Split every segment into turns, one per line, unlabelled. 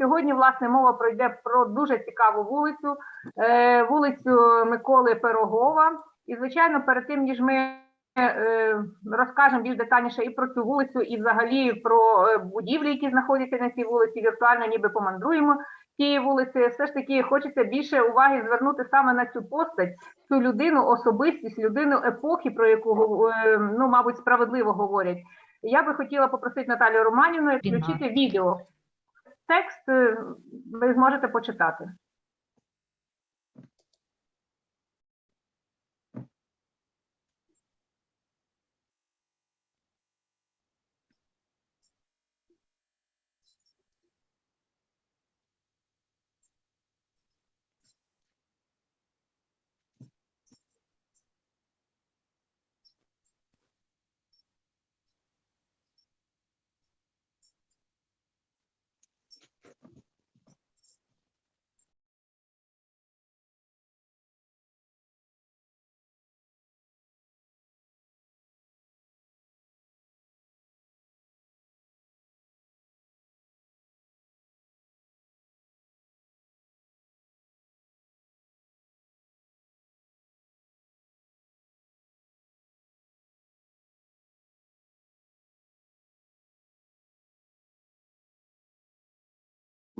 сьогодні власне мова пройде про дуже цікаву вулицю, е, вулицю Миколи Пирогова. І звичайно, перед тим ніж ми е, розкажемо більш детальніше і про цю вулицю, і взагалі про е, будівлі, які знаходяться на цій вулиці, віртуально ніби помандруємо цієї вулиці. Все ж таки хочеться більше уваги звернути саме на цю постать, цю людину, особистість, людину епохи, про яку ну, мабуть, справедливо говорять. Я би хотіла попросити Наталію Романівну включити відео. Текст е, ви зможете почитати.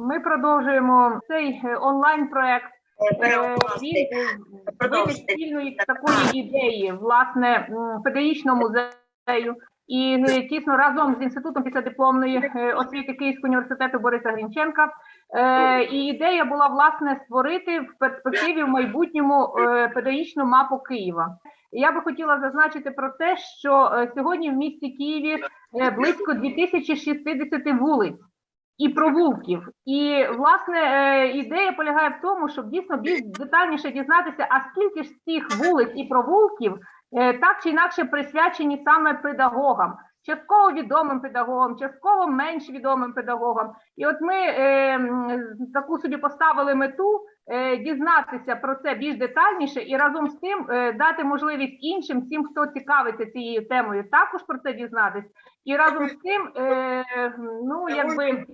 Ми продовжуємо цей е, онлайн-проект. Е, Він е, спільної такої ідеї, власне, педагогічного музею. І е, тісно разом з інститутом післядипломної освіти Київського університету Бориса Грінченка. І ідея була власне створити в перспективі в майбутньому педагогічну мапу Києва. Я би хотіла зазначити про те, що сьогодні в місті Києві близько 2060 вулиць і провулків. І власне е, ідея полягає в тому, щоб дійсно більш детальніше дізнатися, а скільки ж цих вулиць і провулків е, так чи інакше присвячені саме педагогам. Частково відомим педагогам, частково менш відомим педагогам. І от ми е, таку собі поставили мету е, дізнатися про це більш детальніше і разом з тим е, дати можливість іншим, всім, хто цікавиться цією темою, також про це дізнатись. І разом з тим, е, ну якби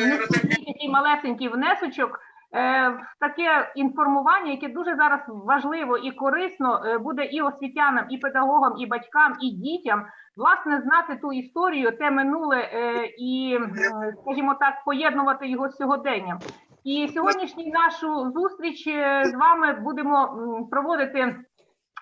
внести такий малесенький внесочок е, в таке інформування, яке дуже зараз важливо і корисно е, буде і освітянам, і педагогам, і батькам, і дітям. Власне, знати ту історію, те минуле і, скажімо так, поєднувати його з сьогоденням. І сьогоднішню нашу зустріч з вами будемо проводити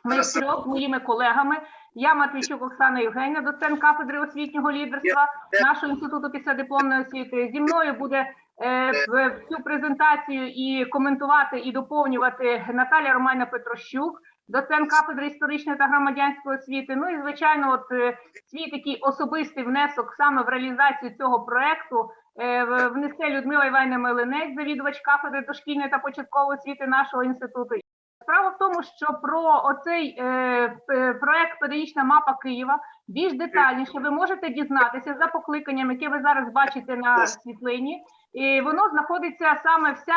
ми з трьох моїми колегами. Я Матвійчук Оксана Євгенія, доцент кафедри освітнього лідерства нашого інституту післядипломної освіти. Зі мною буде е, в цю презентацію і коментувати і доповнювати Наталя Романа Петрощук, доцент кафедри історичної та громадянської освіти. Ну і звичайно, от е, свій такий особистий внесок саме в реалізацію цього проекту. е, Внесе Людмила Іванівна Мелинець, завідувач кафедри дошкільної та початкової освіти нашого інституту. Справа в тому, що про оцей е, проект Педагогічна мапа Києва більш детальніше ви можете дізнатися за покликанням, яке ви зараз бачите на світлині. І воно знаходиться саме вся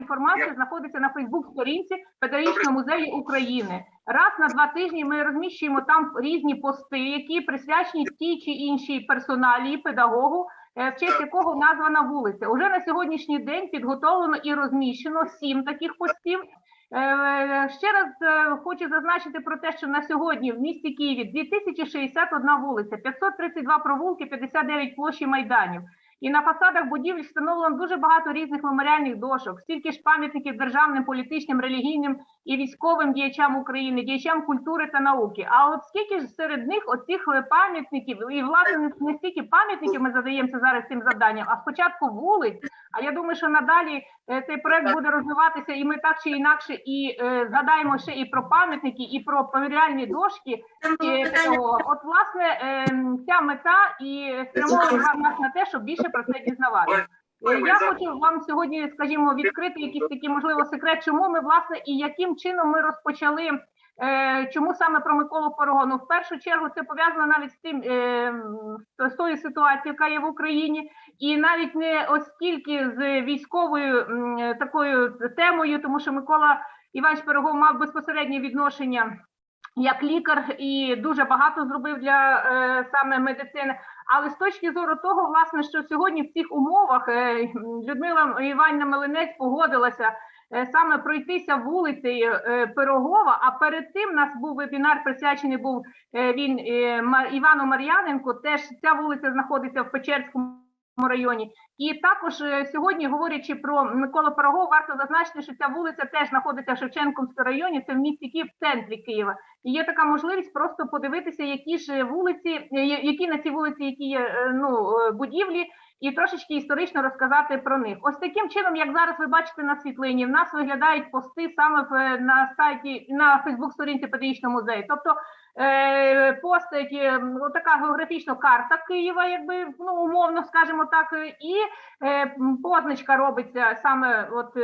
інформація знаходиться на Фейсбук-сторінці Педагогічного музею України. Раз на два тижні ми розміщуємо там різні пости, які присвячені тій чи іншій персоналії, педагогу, е, в честь якого названа вулиця. Уже на сьогоднішній день підготовлено і розміщено сім таких постів. Е, Ще раз е, хочу зазначити про те, що на сьогодні в місті Києві 2061 вулиця, 532 провулки, 59 площі майданів. І на фасадах будівель встановлено дуже багато різних меморіальних дошок, стільки ж пам'ятників державним, політичним, релігійним і військовим діячам України, діячам культури та науки. А от скільки ж серед них оцих е, пам'ятників, і власне не- не стільки пам'ятників ми задаємося зараз цим завданням, а спочатку вулиць. А я думаю, що надалі е, цей проект буде розвиватися, і ми так чи інакше і е, згадаємо ще і про пам'ятники, і про повіряльні дошки. е. От власне ем, ця мета і спрямовує нас на те, щоб більше про це дізнаватися. Е, Я хочу вам сьогодні, скажімо, відкрити якийсь такий, можливо, секрет, чому ми власне і яким чином ми розпочали. е, Чому саме про Миколу Порогону? В першу чергу це пов'язано навіть з тим е, з тою ситуацією, яка є в Україні, і навіть не оскільки з військовою такою темою, тому що Микола Іванович Пирогов мав безпосереднє відношення як лікар і дуже багато зробив для е, саме медицини. Але з точки зору того, власне, що сьогодні в цих умовах е, Людмила Іванівна Мелинець погодилася е, саме пройтися вулицею е, Пирогова. А перед тим нас був вебінар, присвячений був е, він е, Івану Мар'яненку. Теж ця вулиця знаходиться в Печерському районі. І також е, сьогодні, говорячи про Миколу Пирогов, варто зазначити, що ця вулиця теж знаходиться в Шевченківському районі. Це в місті Київ, в центрі Києва. І є така можливість просто подивитися, які ж вулиці, е, які на цій вулиці, які є е, ну будівлі, і трошечки історично розказати про них. Ось таким чином, як зараз ви бачите на світлині, в нас виглядають пости саме на сайті на Фейсбук-сторінці педагогічного музею. Тобто пост, які м, така географічна карта Києва, якби ну умовно скажімо так, е, і е, позначка робиться саме от.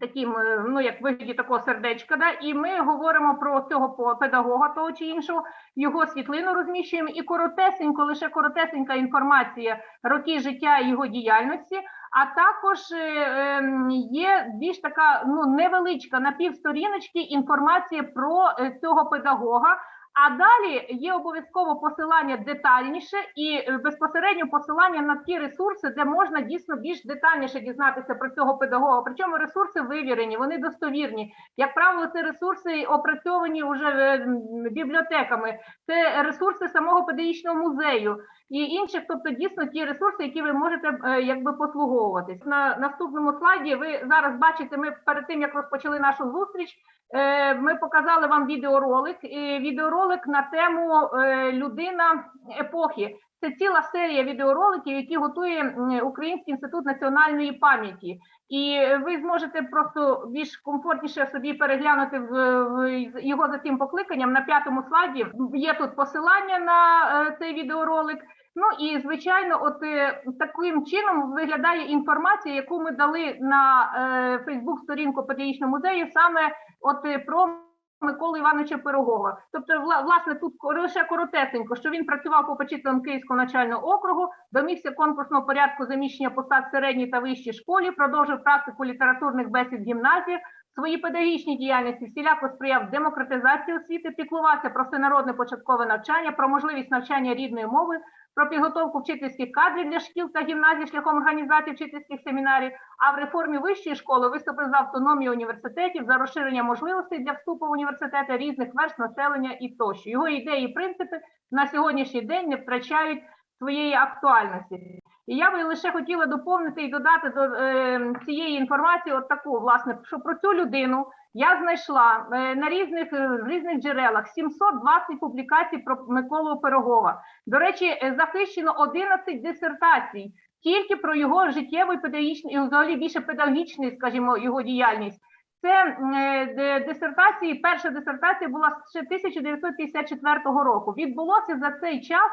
Таким, е, ну як вигляді такого сердечка, да, і ми говоримо про цього педагога того чи іншого, його світлину розміщуємо і коротесенько, лише коротесенька інформація роки життя його діяльності. А також е, ем, є більш така ну невеличка на півсторіночки інформація про е, цього педагога. А далі є обов'язково посилання детальніше і е, безпосередньо посилання на ті ресурси, де можна дійсно більш детальніше дізнатися про цього педагога. Причому ресурси вивірені, вони достовірні. Як правило, це ресурси опрацьовані вже е, бібліотеками, це ресурси самого педагогічного музею і інших, тобто дійсно ті ресурси, які ви можете е, якби послуговуватись. На наступному слайді ви зараз бачите, ми перед тим як розпочали нашу зустріч. Е, Ми показали вам відеоролик. Відеоролик на тему е, людина епохи. Це ціла серія відеороликів, які готує Український інститут національної пам'яті. І ви зможете просто більш комфортніше собі переглянути в, в його за цим покликанням. На п'ятому слайді є тут посилання на е, цей відеоролик. Ну і звичайно, от е, таким чином виглядає інформація, яку ми дали на Фейсбук-сторінку педагогічного музею, саме от е, про Миколу Івановича Пирогова. Тобто, вла- власне, тут лише коротесенько, що він працював попечителем Київського начального округу, домігся конкурсного порядку заміщення посад середній та вищій школі, продовжив практику літературних бесід гімназіях, своїй педагогічній діяльності всіляко сприяв демократизації освіти, піклувався про всенародне початкове навчання, про можливість навчання рідної мови, про підготовку вчительських кадрів для шкіл та гімназій шляхом організації вчительських семінарів. А в реформі вищої школи виступив за автономію університетів, за розширення можливостей для вступу в університети різних верств населення і тощо. Його ідеї і принципи на сьогоднішній день не втрачають своєї актуальності. І я би лише хотіла доповнити і додати до е, цієї інформації, от таку, власне, що про цю людину я знайшла е, на різних е, в різних джерелах 720 публікацій про Миколу Пирогова. До речі, е, захищено 11 дисертацій тільки про його життєвий педагогічний і взагалі більше педагогічний, скажімо, його діяльність. Це е, дисертації. Перша дисертація була ще 1954 року. Відбулося за цей час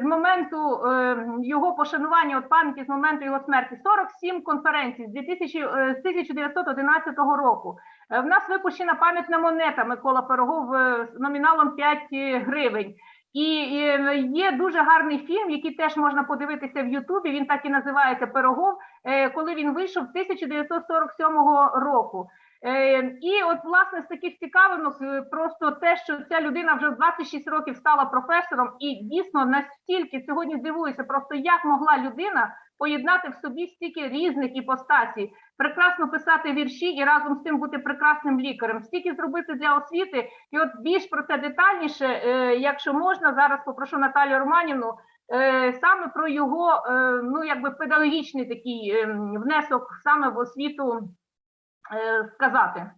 з моменту е, його пошанування от пам'яті з моменту його смерті 47 конференцій з 2000, е, з 1911 року. Е, В нас випущена пам'ятна монета Микола Пирогов е, номіналом 5 гривень. І е, є дуже гарний фільм, який теж можна подивитися в Ютубі. Він так і називається Пирогов, е, коли він вийшов 1947 року. Е, І от власне з таких цікавинок е, просто те, що ця людина вже в 26 років стала професором, і дійсно настільки сьогодні дивуюся, просто як могла людина поєднати в собі стільки різних іпостасій, прекрасно писати вірші і разом з тим бути прекрасним лікарем, стільки зробити для освіти. І от більш про це детальніше, е, якщо можна, зараз попрошу Наталію Романівну. Саме про його ну якби педагогічний такий ем, внесок саме в освіту сказати.